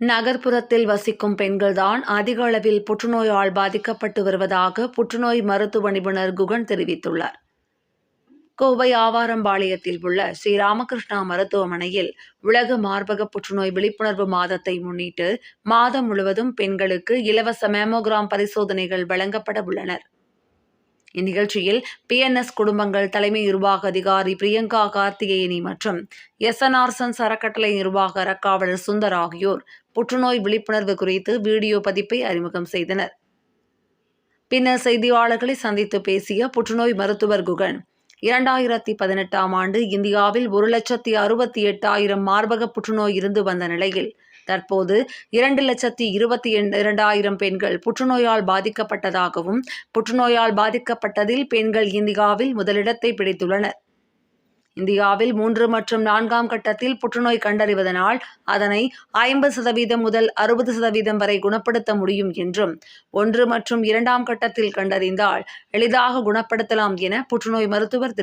நகர்ப்புறத்தில் வசிக்கும் பெண்கள்தான் அதிக அளவில் புற்றுநோயால் பாதிக்கப்பட்டு வருவதாக புற்றுநோய் மருத்துவ நிபுணர் குகன் தெரிவித்துள்ளார். கோவை ஆவாரம்பாளையத்தில் உள்ள ஸ்ரீராமகிருஷ்ணா மருத்துவமனையில் உலக மார்பக புற்றுநோய் விழிப்புணர்வு மாதத்தை முன்னிட்டு மாதம் முழுவதும் பெண்களுக்கு இலவச மேமோகிராம் பரிசோதனைகள் வழங்கப்பட உள்ளனர். இந்நிகழ்ச்சியில் பிஎன்எஸ் குடும்பங்கள் தலைமை நிர்வாக அதிகாரி பிரியங்கா கார்த்திகேயனி மற்றும் எஸ்என்ஆர்சன்ஸ் அறக்கட்டளை நிர்வாக அறக்காவலர் சுந்தர் ஆகியோர் புற்றுநோய் விழிப்புணர்வு குறித்து வீடியோ பதிப்பை அறிமுகம் செய்தனர். பின்னர் செய்தியாளர்களை சந்தித்து பேசிய புற்றுநோய் மருத்துவர் குகன் இரண்டாயிரத்தி பதினெட்டாம் ஆண்டு இந்தியாவில் ஒரு லட்சத்தி அறுபத்தி எட்டாயிரம் மார்பக புற்றுநோய் இருந்து வந்த நிலையில் தற்போது இரண்டு லட்சத்தி இருபத்தி இரண்டாயிரம் பெண்கள் புற்றுநோயால் பாதிக்கப்பட்டதாகவும் புற்றுநோயால் பாதிக்கப்பட்டதில் பெண்கள் இந்தியாவில் முதலிடத்தை பிடித்துள்ளனர். இந்தியாவில் மூன்று மற்றும் நான்காம் கட்டத்தில் புற்றுநோய் கண்டறிவதனால் அதனை ஐம்பது சதவீதம் முதல் அறுபது சதவீதம் வரை குணப்படுத்த முடியும் என்றும் ஒன்று மற்றும் இரண்டாம் கட்டத்தில் கண்டறிந்தால் எளிதாக குணப்படுத்தலாம் என புற்றுநோய் மருத்துவர் திரு.